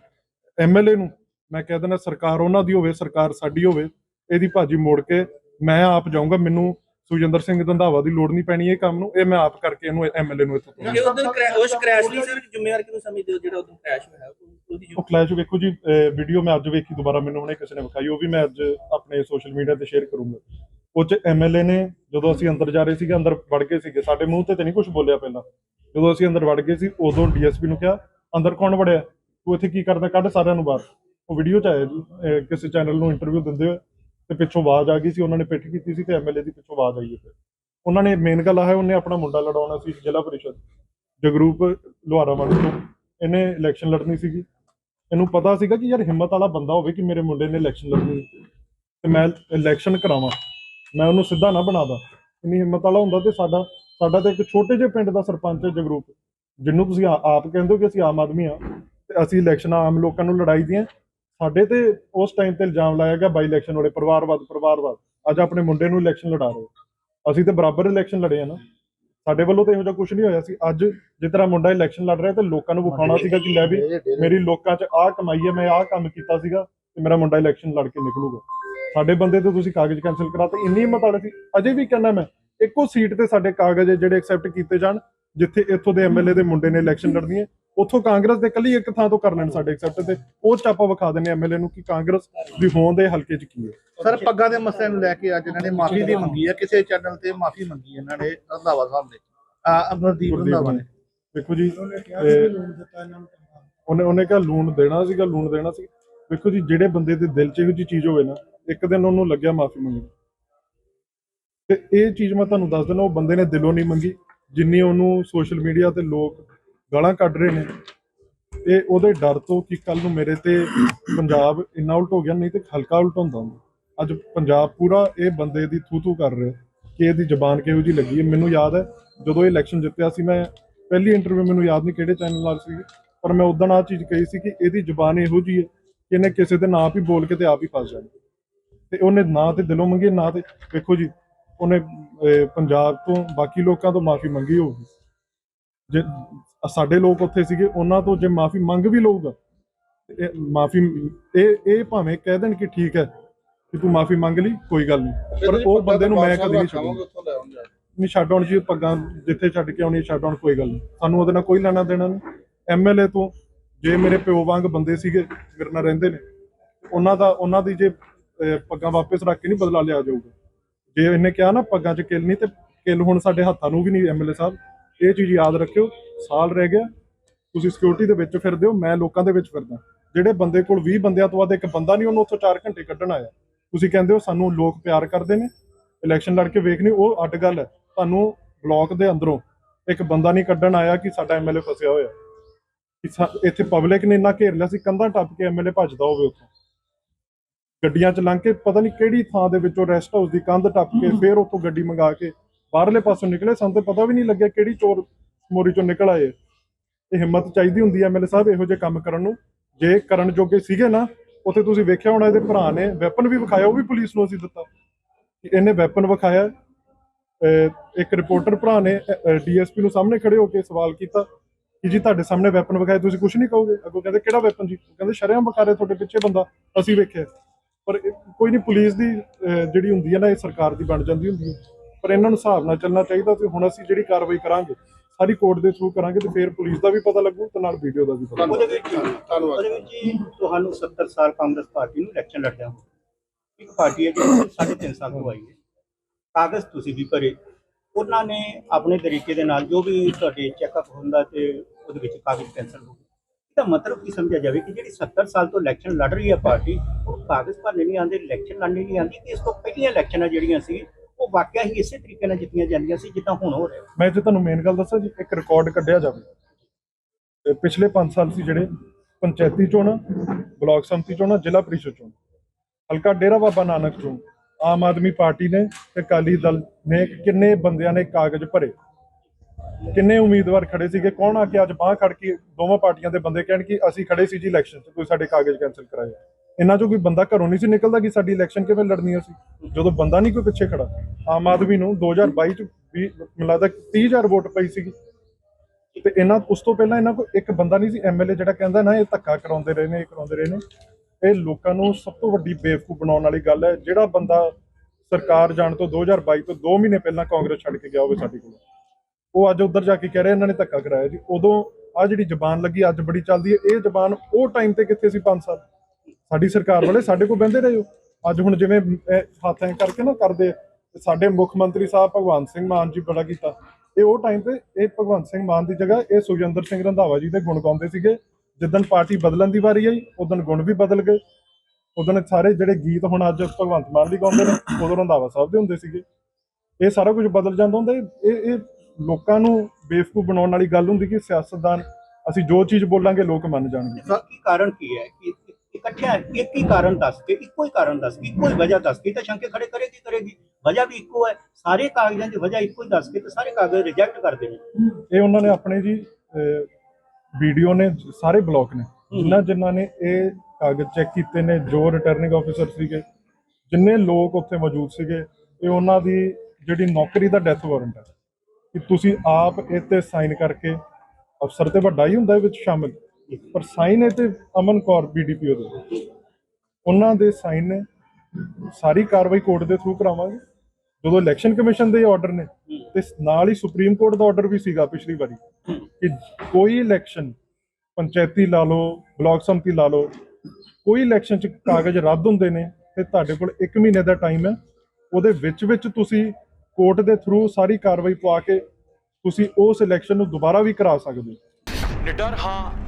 ਐਮਐਲਏ ਨੂੰ ਮੈਂ ਕਹਿ ਦਿੰਦਾ ਸਰਕਾਰ ਉਹਨਾਂ ਦੀ ਹੋਵੇ, ਸਰਕਾਰ ਸਾਡੀ ਹੋਵੇ, ਇਹਦੀ ਭਾਜੀ ਮੋੜ ਕੇ ਮੈਂ ਆਪ ਜਾਊਂਗਾ, ਮੈਨੂੰ ਸੁਜਿੰਦਰ ਸਿੰਘ ਰੰਧਾਵਾ ਦੀ ਲੋੜ ਨਹੀਂ ਪੈਣੀ ਇਹ ਕੰਮ ਨੂੰ ਇਹ ਮੈਂ ਆਪ ਕਰਕੇ ਇਹਨੂੰ ਐਮਐਲਏ ਨੂੰ ਇੱਥੋਂ ਜੇ ਉਦੋਂ ਉਸ ਕ੍ਰੈਸ਼ ਲਈ ਸਰ ਜ਼ਿੰਮੇਵਾਰ ਕਿਹਨੂੰ ਸਮਝਦੇ ਹੋ ਜਿਹੜਾ ਉਦੋਂ ਕ੍ਰੈਸ਼ ਹੋਇਆ? ਉਹਦੀ ਉਹ ਕਲੈਸ਼ ਵੇਖੋ ਜੀ ਵੀਡੀਓ ਮੈਂ ਅੱਜ ਵੇਖੀ ਦੁਬਾਰਾ ਮੈਨੂੰ ਹੁਣੇ ਕਿਸੇ ਨੇ ਵਿਖਾਈ ਉਹ ਵੀ ਮੈਂ ਅੱਜ ਆਪਣੇ ਸੋਸ਼ਲ ਮੀਡੀਆ ਤੇ ਸ਼ੇਅਰ ਕਰੂੰਗਾ। ਉਹ ਚ ਐਮਐਲਏ ਨੇ ਜਦੋਂ ਅਸੀਂ ਅੰਦਰ ਜਾ ਰਹੇ ਸੀਗੇ ਅੰਦਰ ਵੜ ਗਏ ਸੀਗੇ ਸਾਡੇ ਮੂੰਹ ਤੇ ਤੇ ਨਹੀਂ ਕੁਝ ਬੋਲਿਆ ਪਹਿਲਾਂ। ਜਦੋਂ ਅਸੀਂ ਅੰਦਰ ਵੜ ਗਏ ਸੀ ਉਦੋਂ ਡੀਐਸਪੀ ਨੂੰ ਕਿਹਾ ਅੰਦਰ ਕੌਣ ਵੜਿਆ? ਤੂੰ ਇੱਥੇ ਕੀ ਕਰਦਾ? ਕੱਢ ਸਾਰਿਆਂ ਨੂੰ ਬਾਹਰ। ਉਹ ਵੀਡੀਓ ਚ ਆਇਆ ਜੀ ਕਿਸੇ ਚੈਨਲ ਨੂੰ ਇੰਟਰਵਿਊ ਦਿੰਦੇ ਹੋਏ। ਤੇ ਪਿੱਛੋਂ ਆਵਾਜ਼ ਆ ਗਈ ਸੀ, ਉਹਨਾਂ ਨੇ ਪਿੱਠ ਕੀਤੀ ਸੀ ਤੇ ਐਮਐਲਏ ਦੀ ਪਿੱਛੋਂ ਆਵਾਜ਼ ਆਈ ਹੈ ਫਿਰ। ਉਹਨਾਂ ਨੇ ਮੇਨ ਗੱਲ ਆ ਹੈ, ਉਹਨੇ ਆਪਣਾ ਮੁੰਡਾ ਲੜਾਉਣਾ ਸੀ ਜ਼ਿਲ੍ਹਾ ਪਰਿਸ਼ਦ, ਜਗਰੂਪ ਲੋਹਾਰਾ ਤੋਂ। ਇਹਨੇ ਇਲੈਕਸ਼ਨ ਲੜਨੀ ਸੀਗੀ। ਇਹਨੂੰ ਪਤਾ ਸੀਗਾ ਕਿ ਯਾਰ ਹਿੰਮਤ ਵਾਲਾ ਬੰਦਾ ਹੋਵੇ ਕਿ ਮੇਰੇ ਮੁੰਡੇ ਨੇ ਇਲੈਕਸ਼ਨ ਲੜਨੀ ਤੇ ਮੈਂ ਇਲੈਕਸ਼ਨ ਕਰਾਵਾਂ। ਮੈਂ ਉਹਨੂੰ ਸਿੱਧਾ ਨਾ ਬਣਾਦਾ ਇੰਨੀ ਹਿੰਮਤ ਵਾਲਾ ਹੁੰਦਾ ਤੇ ਸਾਡਾ ਸਾਡਾ ਤਾਂ ਇੱਕ ਛੋਟੇ ਜਿਹੇ ਪਿੰਡ ਦਾ ਸਰਪੰਚ ਹੈ ਜਗਰੂਪ, ਜਿਹਨੂੰ ਤੁਸੀਂ ਆਪ ਕਹਿੰਦੇ ਹੋ ਕਿ ਅਸੀਂ ਆਮ ਆਦਮੀ ਆ ਤੇ ਅਸੀਂ ਇਲੈਕਸ਼ਨਾਂ ਆਮ ਲੋਕਾਂ ਨੂੰ ਲੜਾਈ ਦੀਆਂ ਸਾਡੇ ਤੇ ਉਸ ਟਾਈਮ ਤੇ ਇਲਜ਼ਾਮ ਲਾਇਆ ਗਿਆ ਬਾਈ ਇਲੈਕਸ਼ਨ ਵਾਲੇ ਪਰਿਵਾਰਵਾਦ ਪਰਿਵਾਰਵਾਦ। ਅੱਜ ਆਪਣੇ ਮੁੰਡੇ ਨੂੰ ਇਲੈਕਸ਼ਨ ਲੜਾ ਰਹੇ। ਅਸੀਂ ਤੇ ਬਰਾਬਰ ਇਲੈਕਸ਼ਨ ਲੜੇ ਆ ਨਾ। ਸਾਡੇ ਵੱਲੋਂ ਤਾਂ ਇਹੋ ਜਿਹਾ ਕੁਝ ਨਹੀਂ ਹੋਇਆ ਸੀ। ਅੱਜ ਜੇ ਤੇਰਾ ਮੁੰਡਾ ਇਲੈਕਸ਼ਨ ਲੜ ਰਿਹਾ ਤੇ ਲੋਕਾਂ ਨੂੰ ਵਿਖਾਉਣਾ ਸੀਗਾ ਕਿ ਲੈ ਵੀ ਮੇਰੀ ਲੋਕਾਂ 'ਚ ਆਹ ਕਮਾਈ ਹੈ ਮੈਂ ਆਹ ਕੰਮ ਕੀਤਾ ਸੀਗਾ ਤੇ ਮੇਰਾ ਮੁੰਡਾ ਇਲੈਕਸ਼ਨ ਲੜ ਕੇ ਨਿਕਲੂਗਾ। ਸਾਡੇ ਬੰਦੇ ਤੋਂ ਤੁਸੀਂ ਕਾਗਜ਼ ਕੈਨਸਲ ਕਰਾਤੇ ਇੰਨੀ ਹਿੰਮਤ ਵਾਲੇ ਸੀ। ਅਜੇ ਵੀ ਕਹਿੰਦਾ ਮੈਂ ਇੱਕੋ ਸੀਟ ਤੇ ਸਾਡੇ ਕਾਗਜ਼ ਜਿਹੜੇ ਐਕਸੈਪਟ ਕੀਤੇ ਜਾਣ ਜਿੱਥੇ ਇੱਥੋਂ ਦੇ ਐਮਐਲਏ ਦੇ ਮੁੰਡੇ ਨੇ ਇਲੈਕਸ਼ਨ ਲੜਨੀ ਹੈ ਉੱਥੋਂ ਕਾਂਗਰਸ ਦੇ ਕੱਲੀ ਇੱਕ ਥਾਂ ਤੋਂ ਕਰ ਲੈਣ ਸਾਡੇ ਐਕਸੈਪਟ ਤੇ। ਉਹ ਚਾਪਾ ਵਿਖਾ ਦਿੰਦੇ ਐਮਐਲਏ ਨੂੰ ਕਿ ਕਾਂਗਰਸ ਦੀ ਹੋਂਦ ਦੇ ਹਲਕੇ 'ਚ ਕੀ ਹੈ। ਸਰ ਪੱਗਾਂ ਦੇ ਮਸਲੇ ਨੂੰ ਲੈ ਕੇ ਅੱਜ ਇਹਨਾਂ ਨੇ ਮਾਫੀ ਦੀ ਮੰਗੀ ਹੈ ਕਿਸੇ ਚੈਨਲ ਤੇ ਮਾਫੀ ਮੰਗੀ ਹੈ ਇਹਨਾਂ ਨੇ ਰੰਧਾਵਾ ਸਾਹਿਬ ਨੇ। ਆ ਅਮਰਦੀਪ ਰੰਧਾਵਾ ਨੇ। ਦੇਖੋ ਜੀ ਉਹਨੇ ਉਹਨੇ ਕਿਹਾ ਲੂਣ ਦੇਣਾ ਸੀਗਾ ਲੂਣ ਦੇਣਾ ਸੀ ਵੇਖੋ ਜੀ ਜਿਹੜੇ ਬੰਦੇ ਦੇ ਦਿਲ 'ਚ ਇਹੋ ਜੀ ਚੀਜ਼ ਹੋਵੇ ਨਾ ਇੱਕ ਦਿਨ ਉਹਨੂੰ ਲੱਗਿਆ ਮਾਫੀ ਮੰਗਣੀ। ਤੇ ਇਹ ਚੀਜ਼ ਮੈਂ ਤੁਹਾਨੂੰ ਦੱਸ ਦਿੰਦਾ ਉਹ ਬੰਦੇ ਨੇ ਦਿਲੋਂ ਨਹੀਂ ਮੰਗੀ। ਜਿੰਨੀ ਉਹਨੂੰ ਸੋਸ਼ਲ ਮੀਡੀਆ ਤੇ ਲੋਕ ਗਾਲਾਂ ਕੱਢ ਰਹੇ ਨੇ। ਇਹ ਉਹਦੇ ਡਰ ਤੋਂ ਕਿ ਕੱਲ ਨੂੰ ਮੇਰੇ ਤੇ ਪੰਜਾਬ ਇੰਨਾ ਉਲਟ ਹੋ ਗਿਆ, ਨਹੀਂ ਤੇ ਹਲਕਾ ਉਲਟ ਹੁੰਦਾ ਅੱਜ ਪੰਜਾਬ ਪੂਰਾ ਇਹ ਬੰਦੇ ਦੀ ਥੂ ਥੂ ਕਰ ਰਿਹਾ। ਕਿ ਇਹਦੀ ਜ਼ਬਾਨ ਕਿਹੋ ਜੀ ਲੱਗੀ ਹੈ? ਮੈਨੂੰ ਯਾਦ ਹੈ, ਜਦੋਂ ਇਹ ਇਲੈਕਸ਼ਨ ਜਿੱਤਿਆ ਸੀ, ਮੈਂ ਪਹਿਲੀ ਇੰਟਰਵਿਊ ਮੈਨੂੰ ਯਾਦ ਨਹੀਂ ਕਿਹੜੇ ਚੈਨਲ ਨਾਲ ਸੀ, ਪਰ ਮੈਂ ਉਦੋਂ ਆਹ ਚੀਜ਼ ਕਹੀ ਸੀ ਕਿ ਇਹਦੀ ਜ਼ਬਾਨ ਇਹੋ ਜੀ ਹੈ ਕਿ ਇਹਨੇ ਕਿਸੇ ਦੇ ਨਾਂ ਹੀ ਬੋਲ ਕੇ ਤੇ ਆਪ ਹੀ ਫਸ ਜਾਣਾ। ਤੇ ਉਹਨੇ ਨਾ ਤੇ ਦਿਲੋਂ ਮੰਗੀ, ਨਾ ਤੇ ਵੇਖੋ ਜੀ, ਉਹਨੇ ਪੰਜਾਬ ਤੋਂ ਬਾਕੀ ਲੋਕਾਂ ਤੋਂ ਮਾਫੀ ਮੰਗੀ ਹੋਊਗੀ। ਜੇ ਸਾਡੇ ਲੋਕ ਉੱਥੇ ਸੀਗੇ ਉਹਨਾਂ ਤੋਂ ਜੇ ਮਾਫੀ ਮੰਗ ਵੀ ਲਊਗਾ ਮਾਫੀ ਇਹ ਇਹ ਭਾਵੇਂ ਕਹਿ ਦੇਣ ਕਿ ਠੀਕ ਹੈ ਕਿ ਤੂੰ ਮਾਫੀ ਮੰਗ ਲਈ ਕੋਈ ਗੱਲ ਨਹੀਂ। ਪਰ ਉਹ ਬੰਦੇ ਨੂੰ ਮੈਂ ਕਦੀ ਨਹੀਂ ਛੱਡੂਗਾ। ਨਹੀਂ ਛੱਡ ਆਉਣ ਜੀ ਪੱਗਾਂ ਜਿੱਥੇ ਛੱਡ ਕੇ ਆਉਣੀ ਛੱਡ ਆਉਣ ਕੋਈ ਗੱਲ ਨਹੀਂ। ਸਾਨੂੰ ਉਹਦੇ ਨਾਲ ਕੋਈ ਲੈਣਾ ਦੇਣਾ ਨਹੀਂ। ਐਮਐਲਏ ਤੋਂ ਜੇ ਮੇਰੇ ਪਿਓ ਵਾਂਗ ਬੰਦੇ ਸੀਗੇ ਮੇਰੇ ਨਾਲ ਰਹਿੰਦੇ ਨੇ ਉਹਨਾਂ ਦਾ ਉਹਨਾਂ ਦੀ ਜੇ ਪੱਗਾਂ ਵਾਪਸ ਰੱਖ ਕੇ ਨਹੀਂ ਬਦਲਾ ਲਿਆ ਜਾਊਗਾ। ਜੇ ਇਹਨੇ ਕਿਹਾ ਨਾ ਪੱਗਾਂ 'ਚ ਕਿੱਲ ਨਹੀਂ ਤੇ ਕਿੱਲ ਹੁਣ ਸਾਡੇ ਹੱਥਾਂ ਨੂੰ ਵੀ ਨਹੀਂ ਐਮਐਲਏ ਸਾਹਿਬ ਇਹ ਚੀਜ਼ ਯਾਦ ਰੱਖਿਓ। ਸਾਲ ਰਹਿ ਗਿਆ ਤੁਸੀਂ ਸਿਕਿਉਰਿਟੀ ਦੇ ਵਿੱਚ ਫਿਰਦੇ ਹੋ ਮੈਂ ਲੋਕਾਂ ਦੇ ਵਿੱਚ ਫਿਰਦਾ। ਜਿਹੜੇ ਬੰਦੇ ਕੋਲ 20 ਬੰਦਿਆਂ ਤੋਂ ਵੱਧ ਇੱਕ ਬੰਦਾ ਨਹੀਂ ਉਹਨੂੰ ਉੱਥੋਂ 4 ਘੰਟੇ ਕੱਢਣ ਆਇਆ। ਤੁਸੀਂ ਕਹਿੰਦੇ ਹੋ ਸਾਨੂੰ ਲੋਕ ਪਿਆਰ ਕਰਦੇ ਨੇ ਇਲੈਕਸ਼ਨ ਲੜ ਕੇ ਵੇਖਣੀ ਉਹ ਅੱਡ ਗੱਲ ਹੈ। ਤੁਹਾਨੂੰ ਬਲਾਕ ਦੇ ਅੰਦਰੋਂ ਇੱਕ ਬੰਦਾ ਨਹੀਂ ਕੱਢਣ ਆਇਆ ਕਿ ਸਾਡਾ ਐਮਐਲਏ ਫਸਿਆ ਹੋਇਆ। ਇੱਥੇ ਪਬਲਿਕ ਨੇ ਇੰਨਾ ਘੇਰ ਲਿਆ ਸੀ ਕੰਧਾਂ ਟੱਪ ਕੇ ਐਮਐਲਏ ਭੱਜਦਾ ਹੋਵੇ ਉੱਥੋਂ। ਗੱਡੀਆਂ ਚ ਲੰਘ ਕੇ ਪਤਾ ਨਹੀਂ ਕਿਹੜੀ ਥਾਂ ਦੇ ਵਿੱਚੋਂ ਰੈਸਟ ਹਾਊਸ ਦੀ ਕੰਧ ਟੱਪ ਕੇ ਫੇਰ ਉੱਥੋਂ ਗੱਡੀ ਮੰਗਾ ਕੇ ਬਾਹਰਲੇ ਪਾਸੋਂ ਨਿਕਲੇ ਸਾਨੂੰ ਤਾਂ ਪਤਾ ਵੀ ਨਹੀਂ ਲੱਗਿਆ ਕਿਹੜੀ ਚੋਰ ਮੋਰੀ ਚੋਂ ਨਿਕਲ ਆਏ। ਇਹ ਹਿੰਮਤ ਚਾਹੀਦੀ ਹੁੰਦੀ ਹੈ ਐਮਐਲਏ ਸਾਹਿਬ ਇਹੋ ਜਿਹੇ ਕੰਮ ਕਰਨ ਨੂੰ। ਜੇ ਕਰਨ ਜੋਗੇ ਸੀਗੇ ਨਾ, ਉੱਥੇ ਤੁਸੀਂ ਵੇਖਿਆ ਹੋਣਾ ਇਹਦੇ ਭਰਾ ਨੇ ਵੈਪਨ ਵੀ ਵਿਖਾਇਆ, ਉਹ ਵੀ ਪੁਲਿਸ ਨੂੰ ਅਸੀਂ ਦਿੱਤਾ। ਕਿ ਇਹਨੇ ਵੈਪਨ ਵਿਖਾਇਆ। ਇੱਕ ਰਿਪੋਰਟਰ ਭਰਾ ਨੇ ਡੀਐਸਪੀ ਨੂੰ ਸਾਹਮਣੇ ਖੜੇ ਹੋ ਕੇ ਸਵਾਲ ਕੀਤਾ ਕਿ ਜੀ ਤੁਹਾਡੇ ਸਾਹਮਣੇ ਵੈਪਨ ਵਿਖਾਏ ਤੁਸੀਂ ਕੁਝ ਨਹੀਂ ਕਹੋਗੇ? ਅੱਗੋਂ ਕਹਿੰਦੇ, ਕਿਹੜਾ ਵੈਪਨ ਜੀ? ਕਹਿੰਦੇ ਸ਼ਰਿਆਂ ਵਿਖਾ ਰਹੇ ਤੁਹਾਡੇ ਪਿੱਛੇ ਬੰਦਾ। ਅਸੀਂ ਵੇਖਿਆ। ਪਰ ਕੋਈ ਨਹੀਂ, ਪੁਲਿਸ ਦੀ ਜਿਹੜੀ ਹੁੰਦੀ ਹੈ ਨਾ, ਇਹ ਸਰਕਾਰ ਦੀ ਬਣ ਜਾਂਦੀ ਹੁੰਦੀ ਹੈ ਪਰ ਇਹਨਾਂ ਨੂੰ ਹਿਸਾਬ ਨਾਲ ਚੱਲਣਾ ਚਾਹੀਦਾ ਤੇ ਹੁਣ ਅਸੀਂ ਜਿਹੜੀ ਕਾਰਵਾਈ ਕਰਾਂਗੇ ਸਾਰੀ ਕੋਰਟ ਦੇ ਥਰੂ ਕਰਾਂਗੇ ਤੇ ਫਿਰ ਪੁਲਿਸ ਦਾ ਵੀ ਪਤਾ ਲੱਗੂ ਤੇ ਨਾਲ ਵੀਡੀਓ ਦਾ ਵੀ ਪਤਾ ਲੱਗੂ। ਉਹਦੇ ਵਿੱਚ ਧੰਨਵਾਦ। ਉਹਦੇ ਵਿੱਚ ਜੀ ਤੁਹਾਨੂੰ 70 ਸਾਲ ਕਾਂਗਰਸ ਪਾਰਟੀ ਨੂੰ ਇਲੈਕਸ਼ਨ ਲੜਦਿਆਂ ਹੋ ਇੱਕ ਪਾਰਟੀ ਹੈ ਜਿਹੜੀ ਸਾਢੇ ਤਿੰਨ ਸਾਲ ਤੋਂ ਆਈ ਹੈ। ਕਾਗਜ਼ ਤੁਸੀਂ ਵੀ ਭਰੇ। ਉਹਨਾਂ ਨੇ ਆਪਣੇ ਤਰੀਕੇ ਦੇ ਨਾਲ ਜੋ ਵੀ ਤੁਹਾਡੇ ਚੈੱਕਅਪ ਹੁੰਦਾ ਤੇ ਉਹਦੇ ਵਿੱਚ ਕਾਗਜ਼ ਕੈਂਸਲ ਹੋ ਗਏ। ਇਹਦਾ ਮਤਲਬ ਕੀ ਸਮਝਿਆ ਜਾਵੇ ਕਿ ਜਿਹੜੀ 70 ਸਾਲ ਤੋਂ ਇਲੈਕਸ਼ਨ ਲੜ ਰਹੀ ਹੈ ਪਾਰਟੀ ਉਹ ਕਾਗਜ਼ ਭਰਨੇ ਨਹੀਂ ਆਉਂਦੇ ਇਲੈਕਸ਼ਨ ਲੜਨੀ ਨਹੀਂ ਆਉਂਦੀ ਕਿ ਇਸ ਤੋਂ ਪਹਿਲੀਆਂ ਇਲੈਕਸ਼ਨਾਂ ਜਿਹੜੀਆਂ ਸੀ ਉਹ ਵਾਕਿਆ ਹੀ ਇਸੇ ਤਰੀਕੇ ਨਾਲ ਜਿੱਤੀਆਂ ਜਾਂਦੀਆਂ ਸੀ, ਜਿੱਦਾਂ ਹੁਣ ਹੋ ਰਿਹਾ। ਮੈਂ ਜੇ ਤੁਹਾਨੂੰ ਮੇਨ ਗੱਲ ਦੱਸਾਂ ਜੀ, ਇੱਕ ਰਿਕਾਰਡ ਕੱਢਿਆ ਜਾਵੇ। ਤੇ ਪਿਛਲੇ 5 ਸਾਲ ਸੀ ਜਿਹੜੇ, ਪੰਚਾਇਤੀ ਚੋਣਾਂ, ਬਲਾਕ ਸੰਮਤੀ ਚੋਣਾਂ, ਜ਼ਿਲ੍ਹਾ ਪ੍ਰੀਸ਼ਦ ਚੋਣ। ਹਲਕਾ ਡੇਰਾ ਬਾਬਾ ਨਾਨਕ ਚੋਣ ਆਮ ਆਦਮੀ ਪਾਰਟੀ ਨੇ ਤੇ ਅਕਾਲੀ ਦਲ ਨੇ ਕਿੰਨੇ ਬੰਦਿਆਂ ਨੇ ਕਾਗਜ਼ ਭਰੇ? ਕਿੰਨੇ ਉਮੀਦਵਾਰ ਖੜੇ ਸੀਗੇ? ਕੌਣ ਆ ਕੇ ਅੱਜ ਬਾਹ ਖੜ ਕੇ ਦੋਵਾਂ ਪਾਰਟੀਆਂ ਦੇ ਬੰਦੇ ਕਹਿਣ ਕਿ ਅਸੀਂ ਖੜੇ ਸੀ ਜੀ ਇਲੈਕਸ਼ਨ 'ਚ ਕੋਈ ਸਾਡੇ ਕਾਗਜ਼ ਕੈਨਸਲ ਕਰਾਏ ਇਹਨਾਂ ਚੋਂ ਕੋਈ ਬੰਦਾ ਘਰੋਂ ਨਹੀਂ ਸੀ ਨਿਕਲਦਾ ਕਿ ਸਾਡੀ ਇਲੈਕਸ਼ਨ ਕਿਵੇਂ ਲੜਨੀ ਸੀ ਜਦੋਂ ਬੰਦਾ ਨਹੀਂ ਕੋਈ ਪਿੱਛੇ ਖੜਾ, ਆਮ ਆਦਮੀ ਨੂੰ 2022 ਚ ਵੀ ਮੈਨੂੰ ਲੱਗਦਾ 30000 ਵੋਟ ਪਈ ਸੀਗੀ। ਤੇ ਇਹਨਾਂ, ਉਸ ਤੋਂ ਪਹਿਲਾਂ ਇਹਨਾਂ ਕੋਲ ਇੱਕ ਬੰਦਾ ਨਹੀਂ ਸੀ ਐਮਐਲਏ ਜਿਹੜਾ ਕਹਿੰਦਾ ਨਾ, ਇਹ ਧੱਕਾ ਕਰਾਉਂਦੇ ਰਹੇ ਨੇ, ਇਹ ਕਰਾਉਂਦੇ ਰਹੇ ਨੇ। ਇਹ ਲੋਕਾਂ ਨੂੰ ਸਭ ਤੋਂ ਵੱਡੀ ਬੇਵਕੂਫ ਬਣਾਉਣ ਵਾਲੀ ਗੱਲ ਹੈ, ਜਿਹੜਾ ਬੰਦਾ ਸਰਕਾਰ ਜਾਣ ਤੋਂ 2022 ਤੋਂ 2 ਮਹੀਨੇ ਪਹਿਲਾਂ ਕਾਂਗਰਸ ਛੱਡ ਕੇ ਗਿਆ ਹੋਵੇ ਸਾਡੇ ਕੋਲ। ਉਹ ਅੱਜ ਉੱਧਰ ਜਾ ਕੇ ਕਹਿ ਰਿਹਾ, ਇਹਨਾਂ ਨੇ ਧੱਕਾ ਕਰਾਇਆ ਜੀ। ਉਦੋਂ ਆ ਜਿਹੜੀ ਜ਼ਬਾਨ ਲੱਗੀ, ਅੱਜ ਬੜੀ ਚੱਲਦੀ ਹੈ। ਇਹ ਜ਼ਬਾਨ ਉਹ ਟਾਈਮ ਤੇ ਕਿੱਥੇ ਸੀ? 5 ਸਾਲ। ਸਾਡੀ ਸਰਕਾਰ ਵਾਲੇ ਸਾਡੇ ਕੋਲ ਬਹਿੰਦੇ ਰਹੇ ਹੋ। ਅੱਜ ਹੁਣ ਜਿਵੇਂ ਹੱਥ ਐਂ ਕਰਕੇ ਨਾ ਕਰਦੇ ਸਾਡੇ ਮੁੱਖ ਮੰਤਰੀ ਸਾਹਿਬ ਭਗਵੰਤ ਸਿੰਘ ਮਾਨ ਜੀ ਬੜਾ ਕੀਤਾ। ਇਹ ਉਹ ਟਾਈਮ ਤੇ ਇਹ ਭਗਵੰਤ ਸਿੰਘ ਮਾਨ ਦੀ ਜਗ੍ਹਾ, ਇਹ ਸੁਖਜਿੰਦਰ ਸਿੰਘ ਰੰਧਾਵਾ ਜੀ ਦੇ ਗੁਣ ਗਾਉਂਦੇ ਸੀਗੇ। ਜਿੱਦਣ ਪਾਰਟੀ ਬਦਲਣ ਦੀ ਵਾਰੀ ਆਈ, ਉਦੋਂ ਗੁਣ ਵੀ ਬਦਲ ਗਏ। ਉਦੋਂ ਸਾਰੇ ਜਿਹੜੇ ਗੀਤ ਹੁਣ ਅੱਜ ਭਗਵੰਤ ਮਾਨ ਦੀ ਗਾਉਂਦੇ ਨੇ, ਉਦੋਂ ਰੰਧਾਵਾ ਸਾਹਿਬ ਦੇ ਹੁੰਦੇ ਸੀਗੇ। ਇਹ ਸਾਰਾ ਕੁਝ ਬਦਲ ਜਾਂਦਾ ਹੁੰਦਾ, ਇਹ ਇਹ ਇਹ ਲੋਕਾਂ ਨੂੰ ਬੇਵਕੂਫ ਬਣਾਉਣ ਵਾਲੀ ਗੱਲ ਹੁੰਦੀ ਕਿ ਸਿਆਸਤਦਾਨ, ਅਸੀਂ ਜੋ ਚੀਜ਼ ਬੋਲਾਂਗੇ, ਲੋਕ ਮੰਨ ਜਾਣਗੇ। ਕੀ ਕਾਰਨ ਕੀ ਹੈ? ਕਿ ਇਕੱਠਿਆਂ ਇੱਕ ਹੀ ਕਾਰਨ ਦੱਸ ਕੇ ਇੱਕੋ ਹੀ ਕਾਰਨ ਦੱਸ ਕੇ ਇੱਕੋ ਹੀ ਵਜ੍ਹਾ ਦੱਸ ਕੇ ਤਾਂ ਸ਼ੰਕੇ ਖੜੇ ਕਰੇਗੀ ਕਰੇਗੀ। ਵਜ੍ਹਾ ਵੀ ਇੱਕੋ ਹੈ ਸਾਰੇ ਕਾਗਜ਼ਾਂ ਦੀ ਵਜ੍ਹਾ ਇੱਕੋ ਹੀ ਦੱਸ ਕੇ ਤੇ ਸਾਰੇ ਕਾਗਜ਼ ਰਿਜੈਕਟ ਕਰਦੇ ਨੇ ਇਹ ਉਹਨਾਂ ਨੇ ਆਪਣੇ ਜੀ ਵੀਡੀਓ ਨੇ ਸਾਰੇ ਬਲੌਕ ਨੇ ਜਿਨ੍ਹਾਂ ਜਿਨ੍ਹਾਂ ਨੇ ਇਹ ਕਾਗਜ਼ ਚੈੱਕ ਕੀਤੇ ਨੇ ਜੋ ਰਿਟਰਨਿੰਗ ਆਫੀਸਰ ਸੀਗੇ ਜਿੰਨੇ ਲੋਕ ਉੱਥੇ ਮੌਜੂਦ ਸੀਗੇ ਇਹ ਉਹਨਾਂ ਦੀ ਜਿਹੜੀ ਨੌਕਰੀ ਦਾ ਡੈਥ ਵਾਰੰਟ ਹੈ ਕਿ ਤੁਸੀਂ ਆਪ ਇਹ ਤੇ ਸਾਈਨ ਕਰਕੇ ਅਫਸਰ ਤੇ ਵੱਡਾ ਹੀ ਹੁੰਦਾ ਇਹ ਵਿੱਚ ਸ਼ਾਮਿਲ। ਪਰ ਸਾਈਨ ਹੈ ਤੇ ਅਮਨ ਕੌਰ ਬੀਡੀਪੀਓ ਦੇ ਉਹਨਾਂ ਦੇ ਸਾਈਨ ਨੇ ਸਾਰੀ ਕਾਰਵਾਈ ਕੋਰਟ ਦੇ ਥਰੂ ਕਰਾਵਾਂਗੇ। ਜਦੋਂ ਇਲੈਕਸ਼ਨ ਕਮਿਸ਼ਨ ਦੇ ਆਰਡਰ ਨੇ, ਤੇ ਨਾਲ ਹੀ ਸੁਪਰੀਮ ਕੋਰਟ ਦਾ ਆਰਡਰ ਵੀ ਸੀਗਾ ਪਿਛਲੀ ਵਾਰੀ ਕਿ ਕੋਈ ਇਲੈਕਸ਼ਨ ਪੰਚਾਇਤੀ ਲਾ ਲਓ, ਬਲਾਕ ਸੰਮਤੀ ਲਾ ਲਓ, ਕੋਈ ਇਲੈਕਸ਼ਨ ਚ ਕਾਗਜ਼ ਰੱਦ ਹੁੰਦੇ ਨੇ ਤੇ ਤੁਹਾਡੇ ਕੋਲ 1 ਮਹੀਨੇ ਦਾ ਟਾਈਮ ਹੈ। ਉਹਦੇ ਵਿੱਚ ਵਿੱਚ ਤੁਸੀਂ ਕੋਰਟ ਦੇ ਥਰੂ ਸਾਰੀ ਕਾਰਵਾਈ ਪਵਾ ਕੇ ਤੁਸੀਂ ਉਸ ਇਲੈਕਸ਼ਨ ਨੂੰ ਦੁਬਾਰਾ ਵੀ ਕਰਾ ਸਕਦੇ ਹੋ। ਨਿਡਰ ਹਾਂ